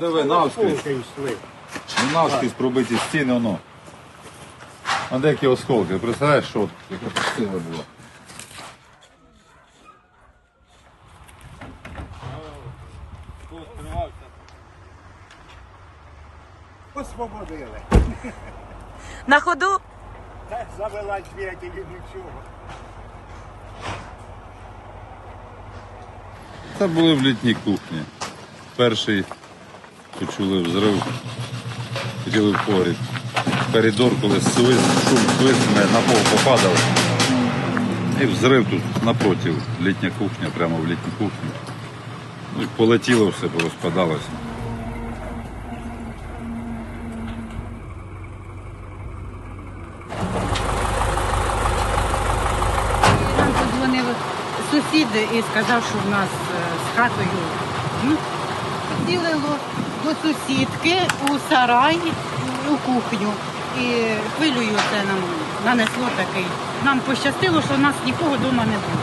Диви, навскрізь. Осколки йшли. Ну, навскрізь пробиті стіни, воно. А деякі осколки. Представляєш, що от, яка сила була. Освободили. На ходу Та завела двигатель і нічого. Це були в літній кухні. Перший почули взрив, хотіли в погріб. Коридор, коли свист, шум свисне, на пол попадав. І взрив тут напротив, літня кухня, прямо в літню кухню. Ну, полетіло все, порозпадалося. Нам подзвонив сусід і сказав, що в нас е, з хатою ну, ділило до сусідки у сарай, у кухню. І хвилюю це нам нанесло такий. Нам пощастило, що у нас нікого вдома не було.